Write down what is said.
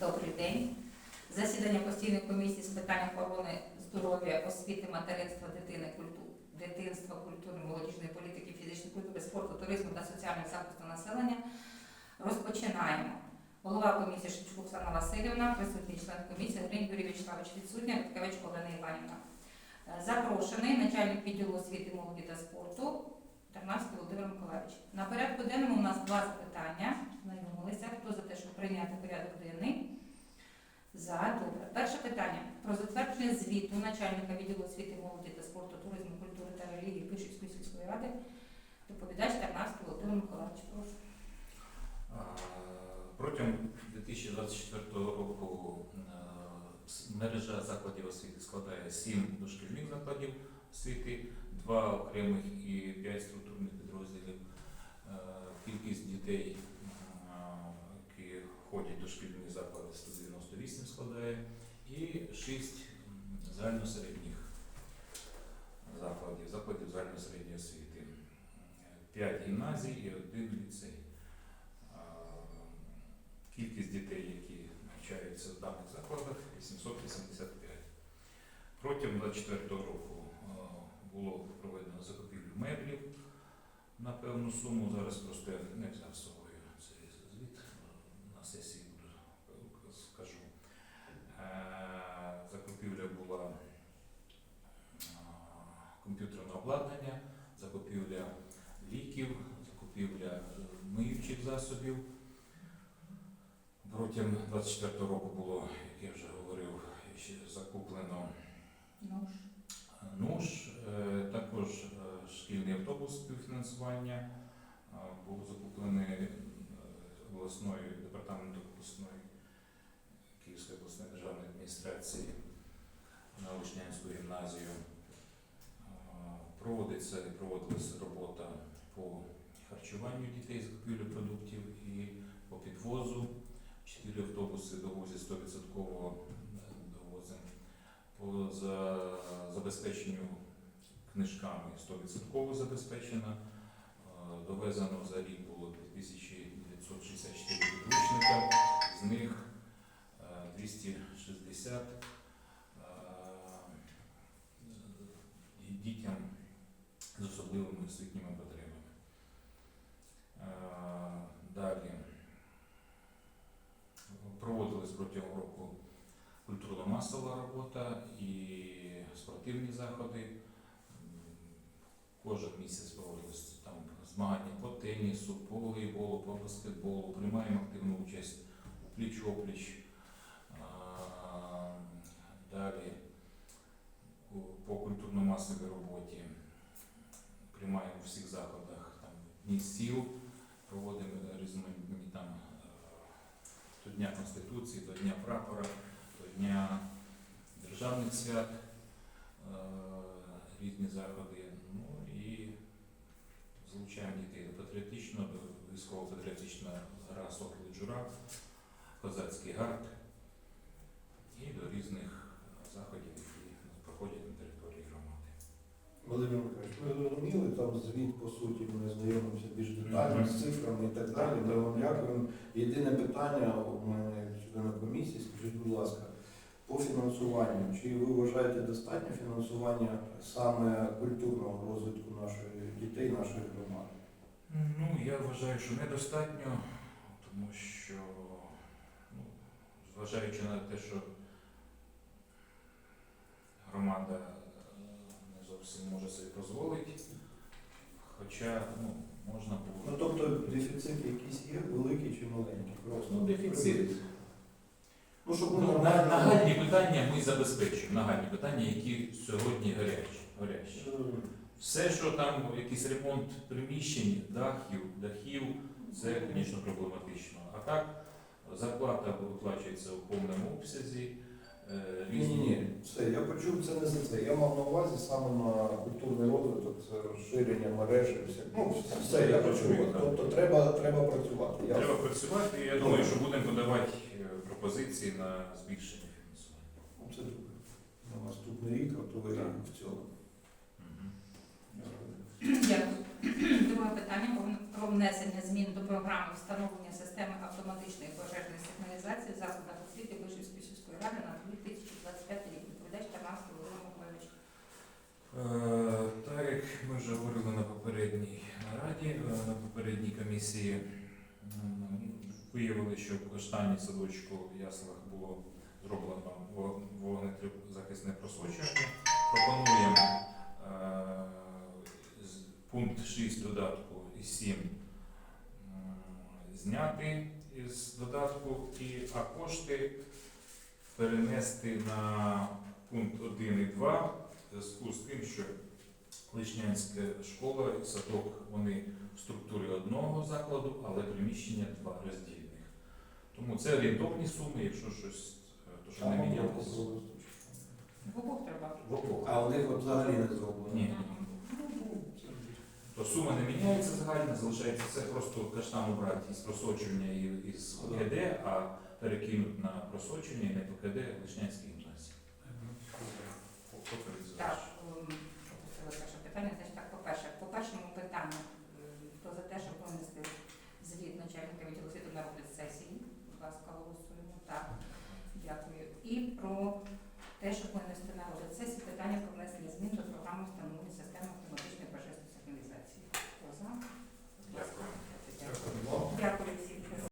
Добрий день. Засідання постійної комісії з питань охорони здоров'я, освіти, материнства, дитини, культу- дитинства, культури, молодіжної політики, фізичної культури, спорту, туризму та соціального захисту населення. Розпочинаємо. Голова комісії Шевчук Оксана Васильівна, присутній член комісії Гринь Юрій Вячеславович відсутня, Рудкевич Олена Іванівна. Е, Запрошений начальник відділу освіти, молоді та спорту Тарнавський Володимир Миколаївич. На порядку денному у нас два запитання. Знайомилися. Хто за те, щоб прийняти порядок денний? За добре. Перше питання про затвердження звіту начальника відділу освіти, молоді та спорту, туризму, культури та релігії Пишівської сільської ради. Доповідач Тарнавський Володимир Миколаївич. Прошу. Протягом 2024 року е, мережа закладів освіти складає 7 дошкільних закладів освіти, 2 окремих і 5 структурних підрозділів. Е, Кількість дітей, які ходять до шкільних закладів 198 складає, і 6 загальносередніх закладів, закладів загальносередньої освіти. 5 гімназій і один ліцей. Кількість дітей, які навчаються в даних закладах, 885. Протягом 2024 року було проведено закупівлю меблів на певну суму. Зараз просто я не взяв з собою цей звіт на сесії обладнання, закупівля ліків, закупівля е, миючих засобів. Протягом 24 року було, як я вже говорив, закуплено Ну ж. НУШ, е, також е, шкільний автобус співфінансування е, був закуплений е, обласною департаментом обласної Київської обласної державної адміністрації на Вишнянську гімназію. Е, Проводиться і проводилася робота по харчуванню дітей, закупівлі продуктів і по підвозу. Чотири автобуси довозять 100% довозимо. По за, забезпеченню книжками 100% забезпечено. Е, Довезено за рік було 2964 підручника, з них е, 260 з особливими освітніми потребами. Е, Далі проводилась протягом року культурно-масова робота і спортивні заходи. Кожен місяць проводились там змагання по тенісу, по волейболу, по баскетболу. Приймаємо активну участь у пліч-опліч. Далі по культурно-масовій роботі приймаємо у всіх заходах там сіл, проводимо різноманітні там е, до Дня Конституції, до Дня прапора, до Дня державних свят, е, різні заходи. Ну і залучаємо дітей до патріотичного, до військово-патріотичного гра «Сокіл Джура, козацький гард і до різних заходів, які проходять на території громади. Володимир Миколаївич, ви зрозуміли, там звіт, по суті, ми знайомимося більш детально з цифрами і так далі. Ми вам дякуємо. Єдине питання у мене як члена комісії, скажіть, будь ласка, по фінансуванню. Чи ви вважаєте достатньо фінансування саме культурного розвитку нашої дітей, нашої громади? Ну, я вважаю, що недостатньо, тому що, ну, зважаючи на те, що громада е, може собі дозволити, хоча ну, можна Ну було. тобто дефіцит якийсь є, великий чи маленький? Просто Ну, дефіцит. Ну, щоб Ну, на, нормально- нагальні питання ми забезпечуємо, нагальні питання, які сьогодні гарячі. гарячі. Все, що там якийсь ремонт приміщень, дахів, дахів, це, звісно, проблематично. А так, зарплата виплачується у повному обсязі. Е, Ні, ні, ні, все, я почув це не за це. Я мав на увазі саме на культурний розвиток, це розширення мережі, все. Ну, все, я почув. Тобто треба, треба працювати. Я... Треба працювати, і я думаю, що будемо подавати е, пропозиції на збільшення фінансування. Ну, Це добре. На наступний рік, а то ви Так. в цілому. Дякую. Друге питання про- про внесення змін до програми встановлення системи автоматичної пожежної сигналізації в закладах освіти комісії виявили, що в останній садочку в яслах було зроблено во- вогнезахисне просочування. Пропонуємо е, пункт 6 додатку і 7 зняти із додатку, і, а кошти перенести на пункт 1 і 2 в зв'язку з тим, що Лишнянська школа і садок вони в структурі одного закладу, але приміщення два роздільних. Тому це орієнтовні суми, якщо щось, е, то що не мінялось. В обох треба. В обох. А у них от взагалі не зроблено. Ні. То сума не міняється загальна, залишається це просто каштан убрати із просочування і із ПКД, а перекинуть на просочення і на ПКД Лишнянській гімназії. Так, ем, пропустила перше питання. Значить, так, по-перше, по першому питанню, ем, хто за те, щоб винести звіт начальника відділу освіти на розгляд сесії? Будь ласка, голосуємо. Так, дякую. І про те, щоб винести на